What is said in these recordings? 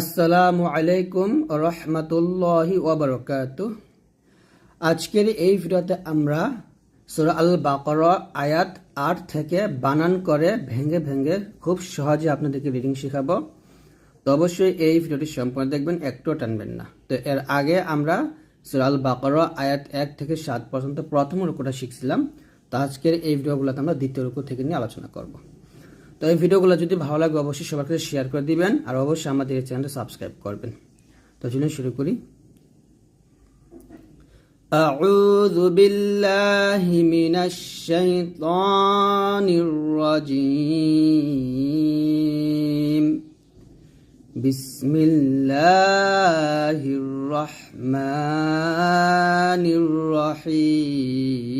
আসসালামু আলাইকুম রহমতুল্লাহি ওবরকাত আজকের এই ভিডিওতে আমরা সুরা আল বাকর আয়াত আট থেকে বানান করে ভেঙে ভেঙে খুব সহজে আপনাদেরকে রিডিং শেখাবো। তো অবশ্যই এই ভিডিওটি সম্পূর্ণ দেখবেন, একটুও টানবেন না। তো এর আগে আমরা সুরা আল বাকর আয়াত এক থেকে সাত পর্যন্ত প্রথম রুকুটা শিখছিলাম। তো আজকের এই ভিডিওগুলোতে আমরা দ্বিতীয় রুকু থেকে নিয়ে আলোচনা করব। তো এই ভিডিওগুলো যদি ভালো লাগে অবশ্যই সবার কাছে শেয়ার করে দিবেন আর অবশ্যই আমাদের এই চ্যানেলটা সাবস্ক্রাইব করবেন তো চলুন শুরু করি أعوذ بالله من الشيطان الرجيم بسم الله الرحمن الرحيم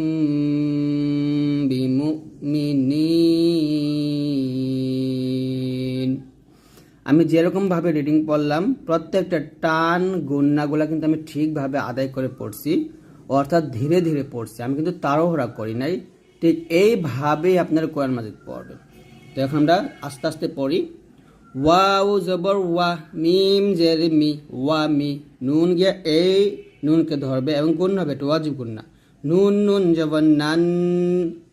আমি যেরকমভাবে রিডিং পড়লাম, প্রত্যেকটা টান গুন্নাগুলা কিন্তু আমি ঠিকভাবে আদায় করে পড়ছি, অর্থাৎ ধীরে ধীরে পড়ছি। আমি কিন্তু তাড়াহুড়া করি নাই। ঠিক এইভাবেই আপনার কোরআন মাজিদ পড়বেন। তো এখন আমরা আস্তে আস্তে পড়ি। ওয়া ও জবর ওয়া মিম জের মি, ওয়া মি, নুন গিয়ে এই নুনকে ধরবে এবং কোন হবে এটা ওয়াজিব গুন্না নুন নুন জবর নান,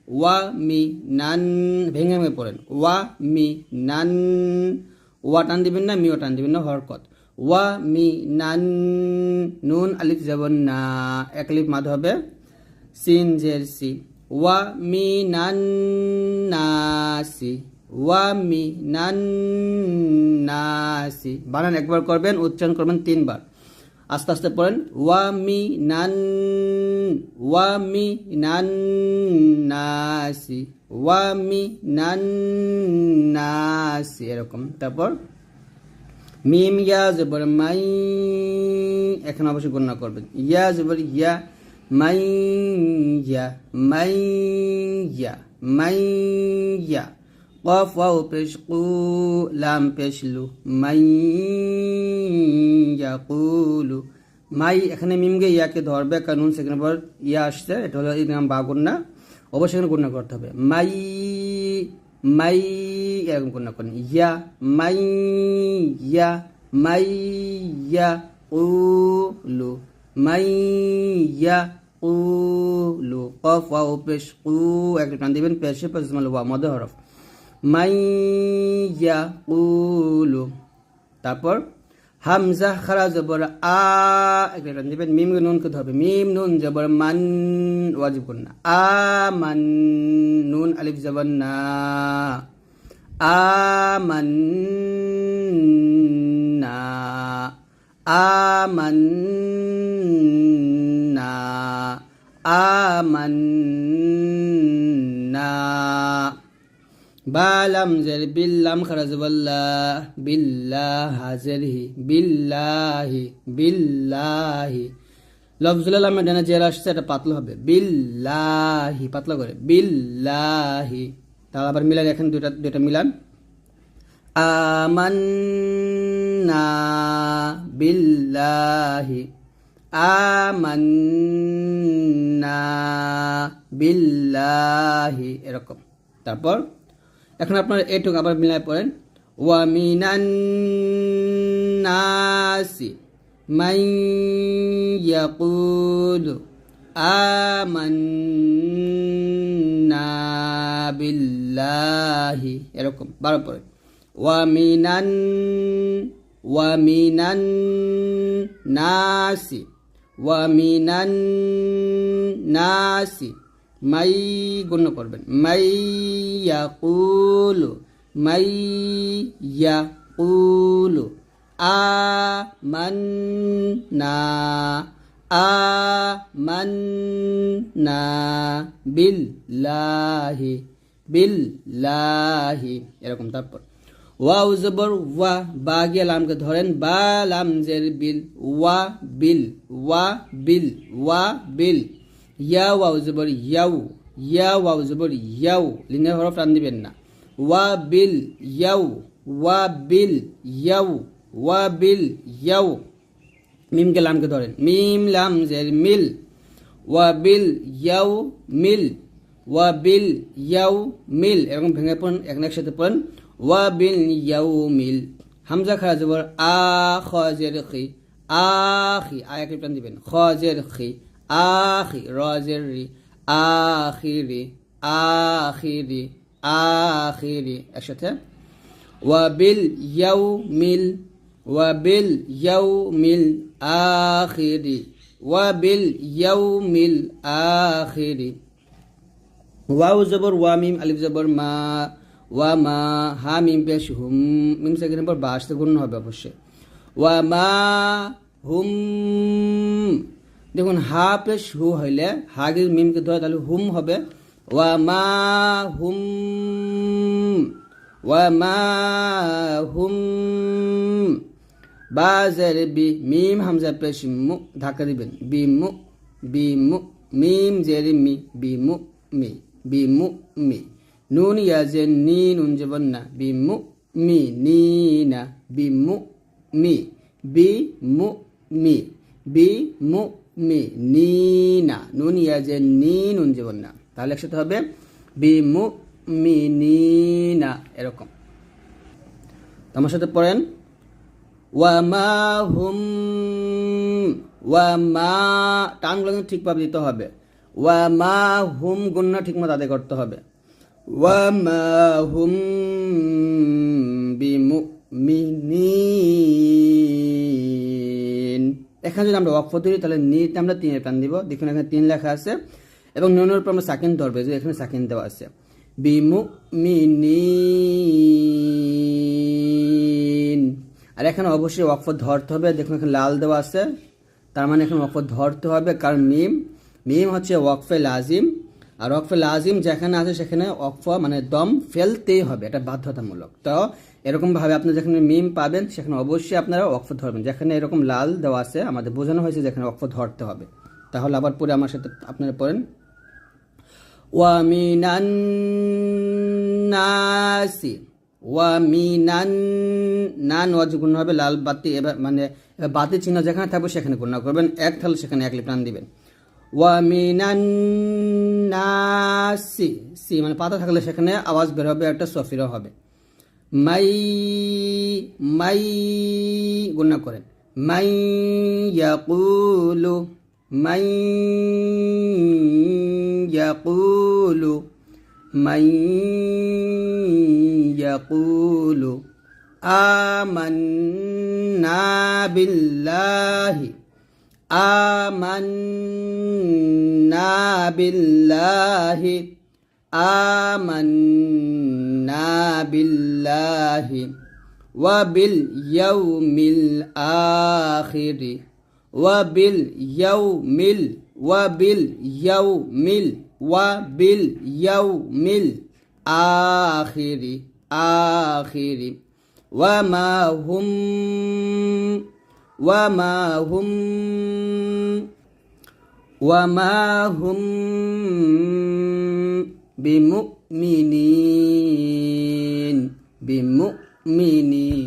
ওয়া মি, নান, ভেঙে ভেঙে পড়েন। ওয়া মি, নান ওয়া টান দিবেন না, মিও টান দিবেন না, হরকত। ওয়া মি নান, নুন, আলিফ যাবন না। এক লিফ মাদ হবে। সিন, জের, সি। ওয়া মি নান নাসি ওয়া মি নান নাসি বানান একবার করবেন, উচ্চারণ করবেন তিনবার। আস্তে আস্তে পড়েন। ওয়া মি নান ওয়া মি নান নাসি ওয়া মি নান নাসি এরকম। তারপর মিম, ইয়া, জবর, মাই, এখন অবশ্যই গণনা করবেন। ইয়া, জবর, ইয়া, মাই ইয়া মাই ইয়া মাই, ইয়া। কফ ওয়াও পেশ কু লাম পেশ লু মাই ইয়াকুলু মাই এখানে মিমগে ইয়াকে ধরবে কানুন সেখানে পর ইয়া আসছে এটা হলো এই নাম বা গুন্না অবশ্যই এখানে গুন্না করতে হবে মাই মাই এরকম গুন্না করেন ইয়া মাই ইয়া মাই ইয়া উলু মাই ইয়া উলু কফ ওয়াও পেশ কু একটা টান দিবেন পেশে পেশ ওয়া মদ হরফ মাই ইয়া উলু তারপর হামজা খারা জবর আ একটা টান দিবেন মিম নুনকে ধরবে, মিম নুন জবর মান ওয়াজিব করুন আ, মান নুন, আলিফ জবর না। আ, মান না। মান না। বালাম জের বিল্লাম খারাজ বল্লাহ হাজেরহি বিল্লাহি বিল্লাহি। লফজুল আলমের ডানে জের আসছে, এটা পাতলা হবে। বিল্লাহি, পাতলা করে। বিল্লাহি। তাহলে আবার মিলান, এখানে দুইটা দুইটা মিলান। আমান্না বিল্লাহি। আমান্না বিল্লাহি, এরকম। তারপর এখন আপনারা এটুকু আবার মিলায় পড়েন। ওয়ামিনান নাসি মাই ইয়াকুলু আমান্না বিল্লাহি। এরকম, বারো পড়েন ওয়ামিনান ওয়ামিনান নাসি ওয়ামিনান নাসি। মাই গুণ করবেন। মাই ইয়াকুলু মাই ইয়াকুলু, আমান্না আমান্না বিল্লাহি বিল্লাহি, এরকম তারপর। ওয়া জবর, ওয়া, বা গিয়ে ধরেন, বা লাম জের বিল, ওয়া বিল ওয়া বিল ওয়া বিল। ইয়া ওয়াও জবর ইয়াউ ইয়া ওয়াও জবর ইয়াউ লিনের হরফ টান দিবেন না। ওয়া বিল ইয়াউ ওয়া বিল ইয়াউ ওয়া বিল ইয়াউ মিমকে লামকে ধরেন। মিম, লাম, জের, মিল। ওয়া বিল ইয়াউ মিল। ওয়া বিল ইয়াউ মিল। এরকম ভেঙে পড়েন, এক একসাথে পড়েন। ওয়া বিল ইয়াউ মিল। হামজা খারা জবর আ, খ, জের, খি। আখি আয়াকে প্রাণ দিবেন। খ, জের, খি। আখি র জের রি আখিরি আখিরি আখিরি। একসাথে। ওয়াবিল ইয়াউমিল ওয়াবিল ইয়াউমিল আখিরি ওয়াবিল ইয়াউমিল আখিরি। ওয়াও জবর, ওয়া মিম, আলিফ জবর, মা, ওয়া মা, হা, মিম, পেশ, হুম, মিম সেকেন্ড পর বা আসতে গুণ হবে অবশ্যই। ওয়া মা, হুম। দেখুন হা পেশ হু হইলে হা গে মিমকে ধরে তাহলে হুম হবে। ওয়া মা হুম, ওয়া মা হুম। বাজের বি মিম হামজা পেশ মু ধাক্কা দিবেন। বি মু বি মু, মিম জেরি মি, বি মু মি, বি মু মি। নুন ইয়াজে নি, নুন জবন না। বি মু মি, নি না। বি মু মি, বি মু মি, বি মু মি নি না নুন ইয়াজে নি, নুন জবন না। তাহলে একসাথে হবে বি মু নি না এরকম। তো আমার সাথে পড়েন। ওয়ামা হুম ওয়ামা টানগুলো কিন্তু ঠিকভাবে দিতে হবে। ওয়ামা হুম গুণনা ঠিকমতো আদায় করতে হবে। ওয়ামা হুম বিমুমিনিন এখানে যদি আমরা ওয়াকফ ধরি, তাহলে নিতে আমরা তিনের প্রাণ দিব। দেখুন এখানে তিন লেখা আছে। এবং নুনের উপর আমরা সাকিন ধরবে, যে এখানে সাকিন দেওয়া আছে। বিমুমিনিন আর এখানে অবশ্যই ওয়াকফ ধরতে হবে। দেখুন এখানে লাল দেওয়া আছে। তার মানে এখানে ওয়াকফ ধরতে হবে, কারণ মিম মিম হচ্ছে ওয়াকফে লাজিম। আর ওয়াকফে লাজিম যেখানে আছে সেখানে ওয়াকফ মানে দম ফেলতেই হবে। এটা বাধ্যতামূলক। তো এরকম ভাবে আপনি যেখানে মিম পাবেন, সেখানে অবশ্যই আপনারা ওয়াকফ ধরবেন। যেখানে এরকম লাল দেওয়া আছে, আমাদের বোঝানো হয়েছে যেখানে ওয়াকফ ধরতে হবে। তাহলে আবার পরে আমার সাথে আপনারা পড়েন। ওয়ামিনান নাসি ওয়ামিনান নান ওয়াজ গুণ হবে লাল বাতি, এবার মানে বাতি চিহ্ন যেখানে থাকবে সেখানে গুণা করবেন। এক থাকলে সেখানে এক লিপ্রাণ দিবেন। ওয়ামিনান নাসি, সি মানে পাতা থাকলে সেখানে আওয়াজ বের হবে, একটা সফিরও হবে। মাই মাই গুণা করেন মাই ইয়াকুলু মাই ইয়াকুলু من يقول آمنا بالله آمنا بالله آمنا بالله وباليوم الآخر وباليوم ال- وباليوم ال- وباليوم الآخر آخر وما هم وما هم وما هم بمؤمنين بمؤمنين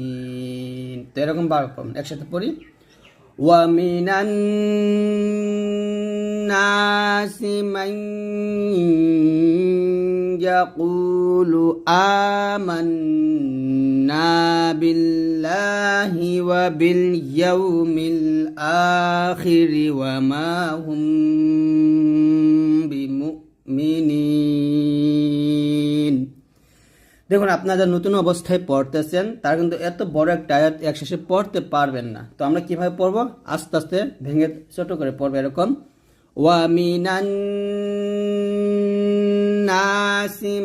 তো এরকম বার করুন একসাথে পড়ি ومن الناس من يقول آمنا بالله وباليوم الآخر وما هم بمؤمنين দেখুন, আপনারা যারা নতুন অবস্থায় পড়তেছেন, তারা কিন্তু এত বড় একটা আয়াত একশেষে পড়তে পারবেন না। তো আমরা কীভাবে পড়ব? আস্তে আস্তে ভেঙে ছোট করে পড়ব এরকম। ওয়ামিনান নাসি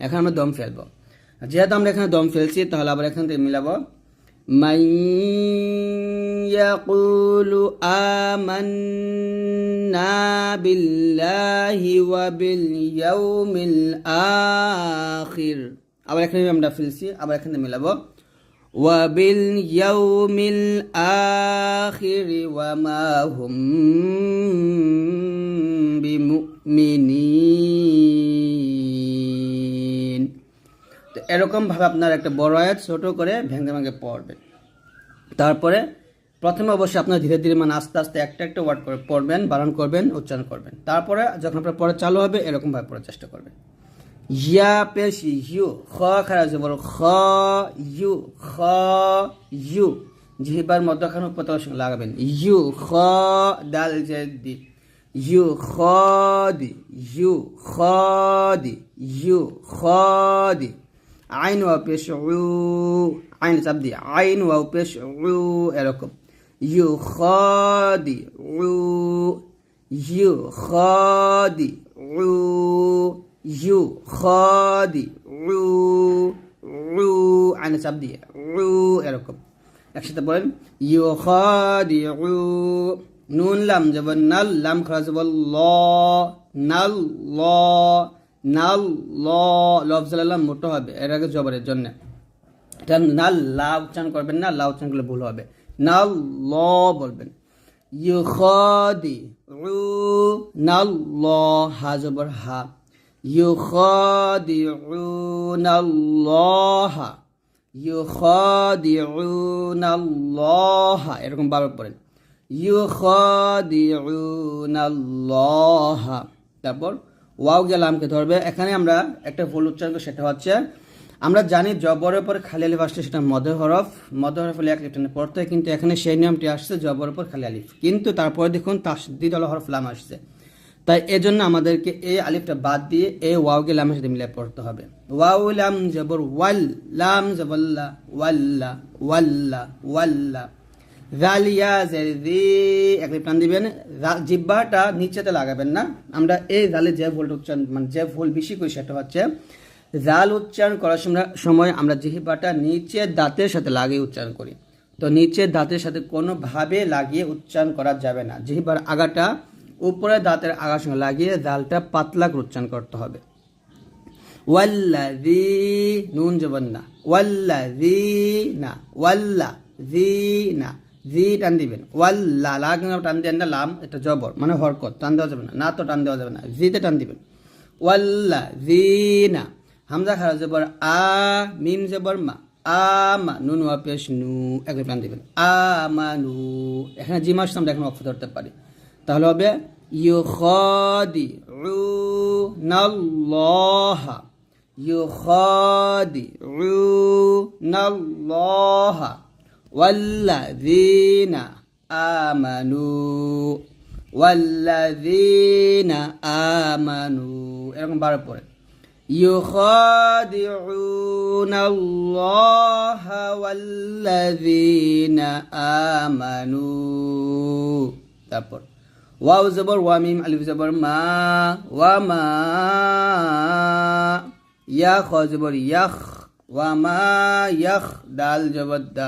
এখন আমরা দম ফেলব। যেহেতু আমরা এখানে দম ফেলছি তাহলে আবার এখান থেকে মিলাবো মাই يقولوا آمنا بالله وباليوم الآخر আবার এখানে আমরা ফেলছি আবার এখানে মিলাবো وباليوم الآخر وما هم بمؤمنين তো এরকম ভাবে আপনার একটা বড় আয়াত ছোট করে ভেঙে ভেঙে পড়বেন তারপরে প্রথমে অবশ্যই আপনার ধীরে ধীরে মানে আস্তে আস্তে একটা একটা ওয়ার্ড করে পড়বেন, বারণ করবেন, উচ্চারণ করবেন। তারপরে যখন আপনার পড়া চালু হবে এরকম ভাবে পড়ার চেষ্টা করবেন। ইয়া পেশ, ইউ, খ, খারাপ আছে বলো, খ, ইউ খ, ইউ। জিহিবার মধ্যখানে উপতকার সঙ্গে লাগাবেন। ইউ, খ ডাল দি ইউ, খ, দি। ইউ, খ, দি। ইউ, খ, দি। আইন ওয়া পেশ আইন চাপ দি আইন ওয়া পেশ এরকম। ইউ খ দি উ ইউ খ ইউ খাদি আইনে চাপ দিয়ে এরকম। একসাথে বলেন ইউ খাদি নুন, লাম যাব নাল, লাম, খরা যাব ল, নাল, ল নাল ল লফজালাম মোটো হবে এর আগে জবরের জন্য এটা নাল লা উচ্চারণ করবেন না লা উচ্চারণ করলে ভুল হবে নাল ল বলবেন ইউখাদি উ নাল ল হা জবর হা يخادعون الله يخادعون الله এরকম বারবার পড়েন يخادعون الله তারপর ওয়াও গেলামকে ধরবে। এখানে আমরা একটা ভুল উচ্চারণ সেটা হচ্ছে, আমরা জানি জবরের পর খালি আলিফ আসলে সেটা মদ হরফ। মদ হরফ হলে এক লিফটানে পড়তে হয় কিন্তু এখানে সেই নিয়মটি আসছে, জবরের পর খালি আলিফ। কিন্তু তারপরে দেখুন তাসদিদ আল হরফ লাম আসছে। তাই এজন্য আমাদেরকে এই আলিফটা বাদ দিয়ে এই ওয়াওকে লামের সাথে মিলে পড়তে হবে। ওয়াও লাম জবর, ওয়াল লাম জবল্লা ওয়াল্লা ওয়াল্লা ওয়াল্লা দিবেন। নিচেতে লাগাবেন না। আমরা এই জালে যে উচ্চারণ মানে যে বেশি করি সেটা হচ্ছে, জাল উচ্চারণ করার সময়- আমরা জিহিবাটা দাঁতের সাথে লাগিয়ে উচ্চারণ করি। তো নিচের দাঁতের সাথে কোনোভাবে লাগিয়ে উচ্চারণ করা যাবে না। জিহিবার আগাটা উপরে দাঁতের আগার সঙ্গে লাগিয়ে জালটা পাতলা করে উচ্চারণ করতে হবে। নুন না। ওয়াল্লাযীনা ওয়াল্লা না। জি, টান দিবেন। ওয়াল্লা লা কিন্তু টান দেন না লাম, এটা জবর মানে হরকত, টান দেওয়া যাবে না। না তো টান দেওয়া যাবে না। জিতে টান দিবেন। ওয়াল্লা জি না। হামজা খারা জবর, আ, মিম জবর, মা আমা নুন ওয়া পেশ, নু একই টান দিবেন। আমানু এখানে জিম আসছে আমরা এখন অক্ষ ধরতে পারি। তাহলে হবে ইউখাদিউনাল্লাহা ইউখাদিউনাল্লাহা ওয়াল্লাযীনা আমানু ওয়াল্লাযীনা আমানু এরকম বারো পরে يخادعون الله والذين آمنوا তারপর ওয়াও জবর ওয়া মিম আলিফ জবর মা ওয়া মা ইয়া খ জবর ইয়াখ ওয়া মা ইয়াখ দাল জবর দা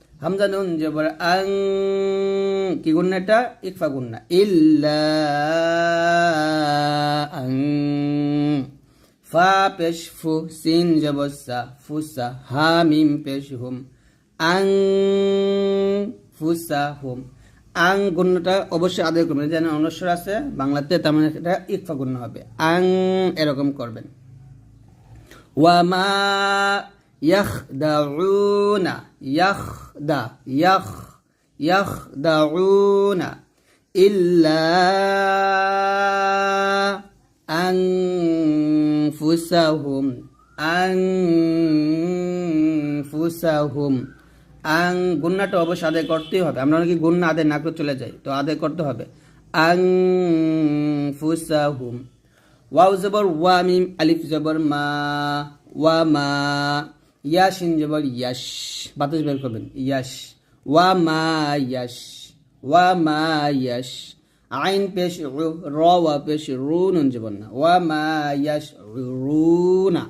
হামজা নুন জবর আং, কি গুন্না এটা? ইকফা গুন্না ইল্লা আং। ফা পেশ ফু, সিন ফুসা হা মিম পেশ হুম। আং, ফুসা হুম। আং গুণটা অবশ্যই আদায় করবেন। যেন অনস্বর আছে, বাংলাতে তার মানে এটা ইকফা গুণ হবে। আং এরকম করবেন। ওয়ামা ইয়াখদাউনা ইয়াখদা ইয়াখ ইয়াখদাউনা ইল্লা আনফুসাহুম আনফুসাহুম আং গুন্নাটা অবশ্যই আদায় করতেই হবে। আমরা নাকি গুন্না আদায় না করে চলে যাই, তো আদায় করতে হবে। আং ফুসাহুম ওয়াও জবর, ওয়া মিম, আলিফ জবর, মা, ওয়া মা। ইয়াসিন জবর ইয়াস বাতাস বের করবেন। ইয়াস ওয়া মা ইয়াস ওয়া মা ইয়াস আইন পেশ রু ওয়া পেশ রু নুন জবর না। ওয়া মা ইয়াস রুনা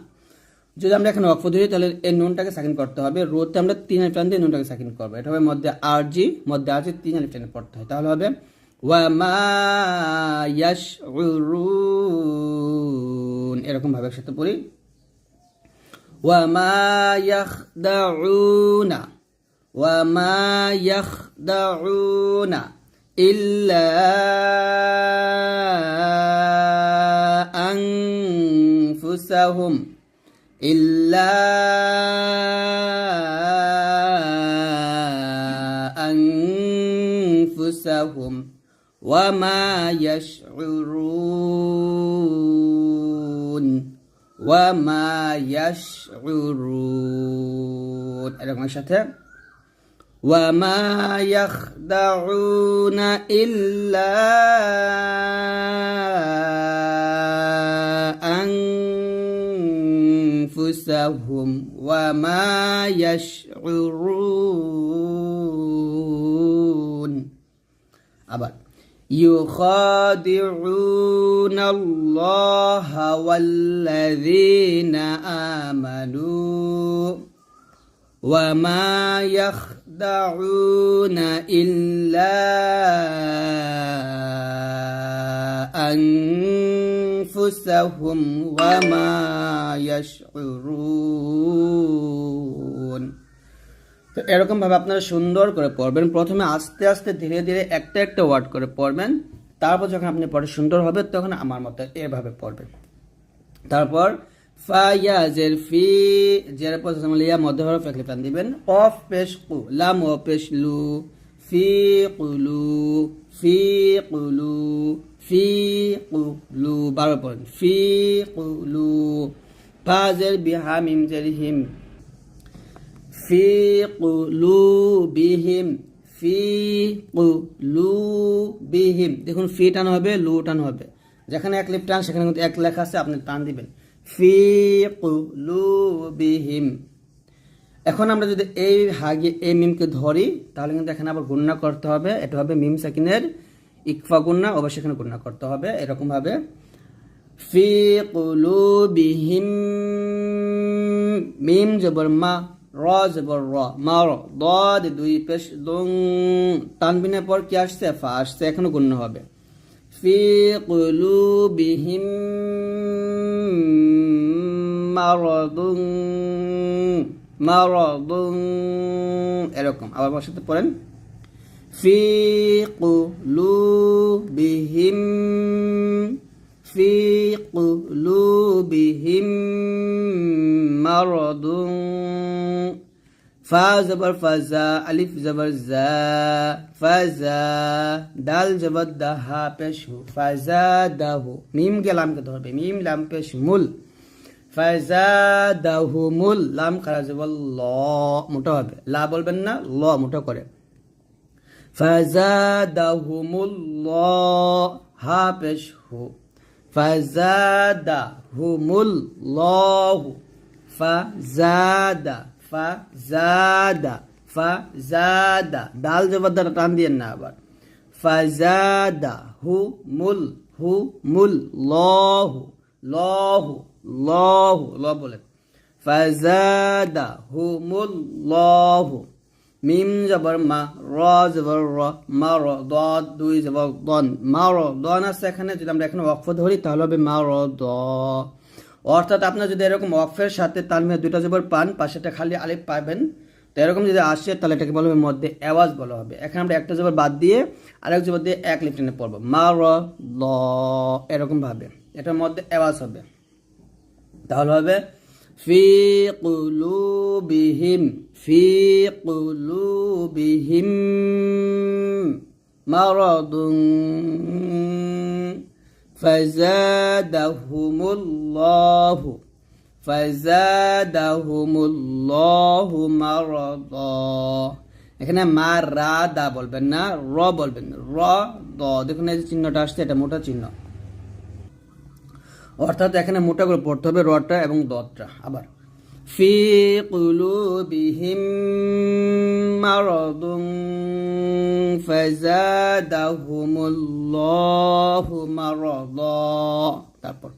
যদি আমরা এখানে অক্ষ ধরি, তাহলে এই নুনটাকে সাকিন করতে হবে। রোতে আমরা তিন আলিফ টান দিয়ে নুনটাকে সাকিন করব। এটা হবে মধ্যে আর জি, মধ্যে আর জি তিন আলিফ টানে পড়তে হয়। তাহলে হবে ওয়া মা ইয়াশউরুন এরকম ভাবে একসাথে পড়ি। وما يخدعون وما يخدعون إلا أنفسهم إلا أنفسهم وما يشعرون ওয়ামা ইয়াশউরুন এরকমের সাথে ওয়ামা ইয়াখদাউনা ইল্লা আনফুসাহুম ওয়ামা ইয়াশউরুন আবার يخادعون الله والذين آمنوا وما يخدعون إلا أنفسهم وما يشعرون তো এরকম ভাবে আপনারা সুন্দর করে পড়বেন। প্রথমে আস্তে আস্তে ধীরে ধীরে একটা একটা ওয়ার্ড করে পড়বেন। তারপর যখন আপনি পড়ে সুন্দর হবে, তখন আমার মতো এভাবে পড়বেন। তারপর ফায়াজের ফি, জের পর লিয়া মধ্য হরফ একলি টান দিবেন। অফ, পেশ, কু, লাম ও পেশ, লু। ফি কুলু ফি কুলু ফি কুলু বারো পড়েন ফি কুলু ফাজের বিহা মিম, জের, হিম। ফি কুলুবিহিম ফি কুলুবিহিম দেখুন, ফি টান হবে, লু টান হবে। যেখানে এক লিপ টান, সেখানে কিন্তু এক লেখা আছে, আপনি টান দিবেন। ফি কুলুবিহিম। এখন আমরা যদি এই হাগে এই মিমকে ধরি, তাহলে কিন্তু এখানে আবার গুণনা করতে হবে। এটা হবে মিম সাকিনের ইকফা গুণনা, অবশ্যই এখানে গুণনা করতে হবে। এরকম ভাবে, ফি কুলুবিহিম, মিম জবর মা র জবর র মা র দ দুই পেশ দং। তানবিনের পর কি আসছে? ফা আসছে, এখনও গুণ্য হবে। ফি কুলুবিহিম মারাদুন মারাদুন এরকম। আবার সাথে পড়েন। ফি কুলুবিহিম في قلوبهم مرض فا زبر فزا الف زبر زا فزا دال زبر دها پیش ہو فزا دہو میم کے لام کے طور پہ میم لام پیش مل فزا دہو مل لام خرا زبر لا موٹا ہوئے لا بول بننا لا موٹا کرے فزا دہو مل لا ہا پیش ہو ফাজাদাহুমুল্লাহু ফাজাদা ফাজাদা ফাজাদা দাল জবর দ্বারা টান দিয়েন না আবার ফাজাদা হু মুল হু মুল লহু লহু লহু ল বলেন ফাজাদা হু মুল লহু মিম জবর মা, র জবর র, মা র দ, দুই জবর দন। মা র দন আছে এখানে, যদি আমরা এখানে অক্ফ ধরি, তাহলে হবে মা র দ। অর্থাৎ আপনার যদি এরকম অক্ফের সাথে তালমিয়া দুইটা জবর পান পাশেটা খালি আলিফ পাবেন। তো এরকম যদি আসে, তাহলে এটাকে বলা হবে মধ্যে অ্যাওয়াজ বলা হবে। এখানে আমরা একটা জবর বাদ দিয়ে আরেক জবর দিয়ে এক লিফ টেনে পড়ব। মা র ল এরকমভাবে এটার মধ্যে অ্যাওয়াজ হবে। তাহলে হবে, ফি কুলু বিহিম في قلوبهم مرض فزادهم الله فزادهم الله مرضا এখানে মা রা দা বলবেন না র বলবেন র দ দেখুন এই যে চিহ্নটা আসছে এটা মোটা চিহ্ন অর্থাৎ এখানে মোটা করে পড়তে হবে রটা এবং দতটা আবার ফি কুলুবিহিম মারাদুন ফাজাদাহুমুল্লাহু মারাদা তারপর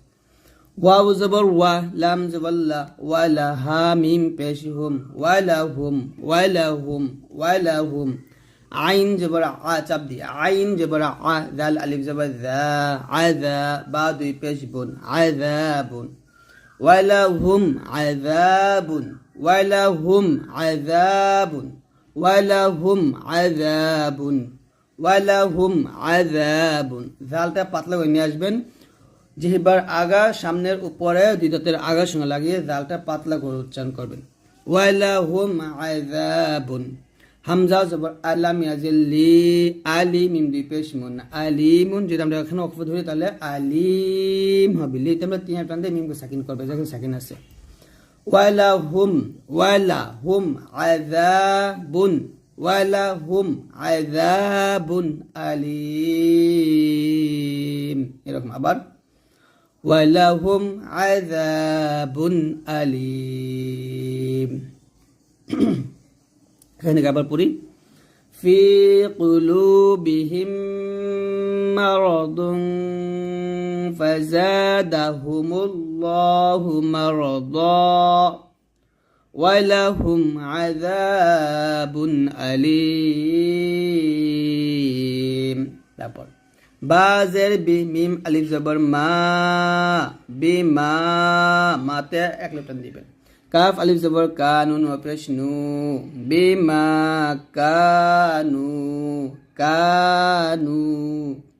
ওয়াও জবর ওয়া লাম জবর লা ওয়ালা হা মিম পেশ হুম ওয়ালা হুম ওয়ালা হুম ওয়ালা হুম আইন জবর আ চাপ দি আইন জবর আ দাল আলিফ জবর দা আযা বা দুই পেশ বুন আযাবুন ওয়ালা হুম আযাবুন ওয়ালা হুম আযাবুন ওয়ালা হুম আযাবুন। জালটা পাতলা করে নিয়ে আসবেন। জিহ্বার আগা সামনের উপরে দুই দাঁতের আগার সঙ্গে লাগিয়ে জালটা পাতলা করে উচ্চারণ করবেন। ওয়ালা হুম আযাবুন। হামজা জবর আলাম ইয়াজিল্লি আলি মিম দুই পেশ মুন আলিমুন যদি আমরা এখানে অক্ষ ধরি তাহলে আলিম হবে লি আমরা তিন টান দিয়ে মিমকে সাকিন করবে যখন সাকিন আছে ওয়ালা হুম ওয়ালা হুম আযাবুন ওয়ালা হুম আযাবুন আলিম এরকম আবার ওয়ালাহুম আযাবুন আলিম এখানে থেকে আবার পড়ি ফি কুলুবিহিম মারাদুন ফাজাদাহুমুল্লাহু মারাদা ওয়ালাহুম আযাবুন আলিম তারপর বাজের বি মিম আলিফ জবর মা বি মা মাতে এক লেপটান দিবেন কাফ আলিফ জবর কানুন অপেশ নু বি মা কানু কানু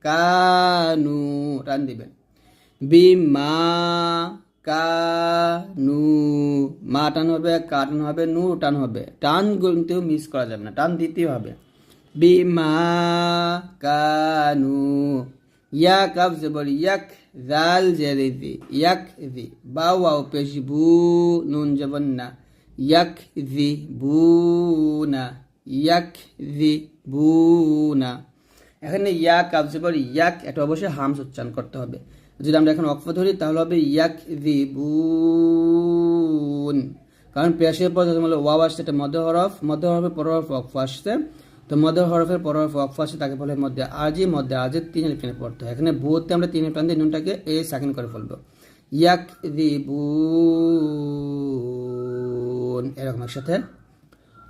কানু টান দিবেন বি মা কানু মা টান হবে কা টান হবে নু টান হবে টান গুনতেও মিস করা যাবে না টান দিতেই হবে বিমা কানু কাব জবর ইয়াক জাল জেরিদি ইয়াক জি বা ওয়াও পেশ বু নুন জবর না ইয়াক জি বু না ইয়াক জি বু না এখানে ইয়া কাব জবর ইয়াক এটা অবশ্যই হামস উচ্চারণ করতে হবে। যদি আমরা এখন অক্ষ ধরি, তাহলে হবে ইয়াক জি বুন কারণ পেশের পর বলে ওয়াও আসছে, এটা মধ্য হরফ, মধ্য হরফের পর হরফ অক্ষ আসছে। তো মধ্য হরফের পর হরফ ওয়াকফ আসে, তাকে বলে মধ্যে আজি, মধ্যে আজে, তিন আলিফ টেনে পড়তে হয়। এখানে বুতে আমরা তিন টান দিয়ে নুনটাকে এ সাকিন করে ফেলব। ইয়াক এরকম একসাথে।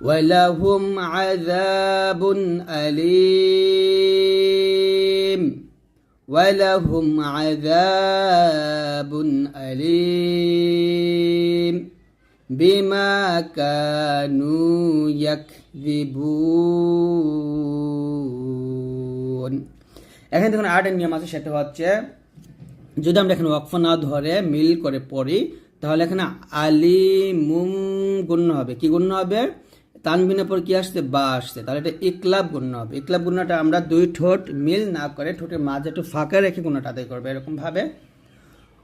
ওয়ালাহুম আযাবুন আলিম। ওয়ালাহুম আযাবুন আলিম। বিমা কানু ইয়াক বিভুন এখানে দেখুন আরেকটা নিয়ম আছে, সেটা হচ্ছে যদি আমরা এখানে অক্ষ না ধরে, মিল করে পড়ি, তাহলে এখানে আলিমুম গণ্য হবে। কি গণ্য হবে? তানবিনের পর কি আসছে? বা আসছে। তাহলে এটা ইকলাব গুণ্য হবে। ইকলাব গুণটা আমরা দুই ঠোঁট মিল না করে ঠোঁটের মাঝে একটু ফাঁকা রেখে গুণটা আদায় করবে এরকমভাবে।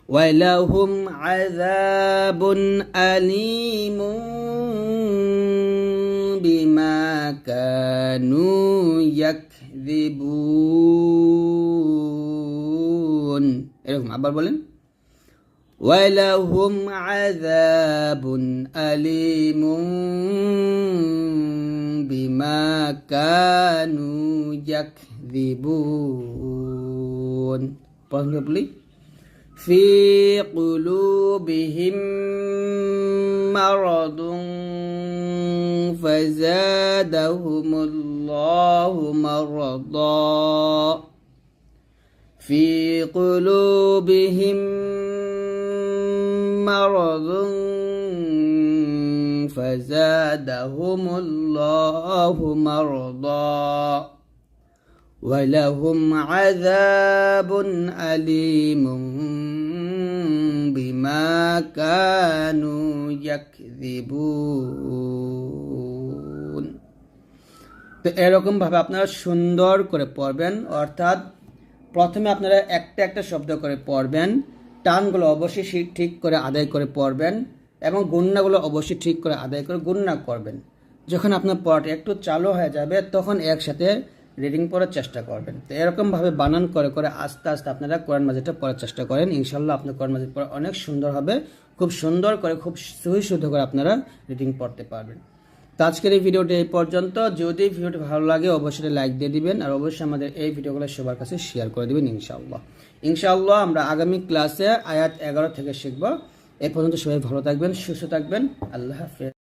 ওয়াইলাহুম আযাবুন আলিমুন বিমা কানু ইয়াকযিবুন এরকম আবার বলেন ولهم عذاب أليم بما كانوا يكذبون Possibly في قلوبهم مرض فزادهم الله مرضا. في قلوبهم مرض فزادهم الله مرضا. ولهم عذاب أليم بما كانوا يكذبون তো এরকম ভাবে আপনারা সুন্দর করে পড়বেন অর্থাৎ প্রথমে আপনারা একটা একটা শব্দ করে পড়বেন টানগুলো অবশ্যই ঠিক ঠিক করে আদায় করে পড়বেন এবং গুন্নাগুলো অবশ্যই ঠিক করে আদায় করে গুন্না করবেন যখন আপনার পড়াটা একটু চালু হয়ে যাবে তখন একসাথে রিডিং পড়ার চেষ্টা করবেন। তো এরকমভাবে বানান করে করে আস্তে আস্তে আপনারা কোরআন মাজিদটা পড়ার চেষ্টা করেন। ইনশাল্লাহ আপনার কোরআন মাজিদ পড়া অনেক সুন্দর হবে। খুব সুন্দর করে, খুব সহি শুদ্ধ করে আপনারা রিডিং পড়তে পারবেন। তো আজকের এই ভিডিওটি এই পর্যন্ত। যদি ভিডিওটি ভালো লাগে, অবশ্যই লাইক দিয়ে দিবেন। আর অবশ্যই আমাদের এই ভিডিওগুলো সবার কাছে শেয়ার করে দিবেন ইনশাআল্লাহ। ইনশাআল্লাহ আমরা আগামী ক্লাসে আয়াত এগারো থেকে শিখব। এ পর্যন্ত সবাই ভালো থাকবেন, সুস্থ থাকবেন। আল্লাহ হাফেজ।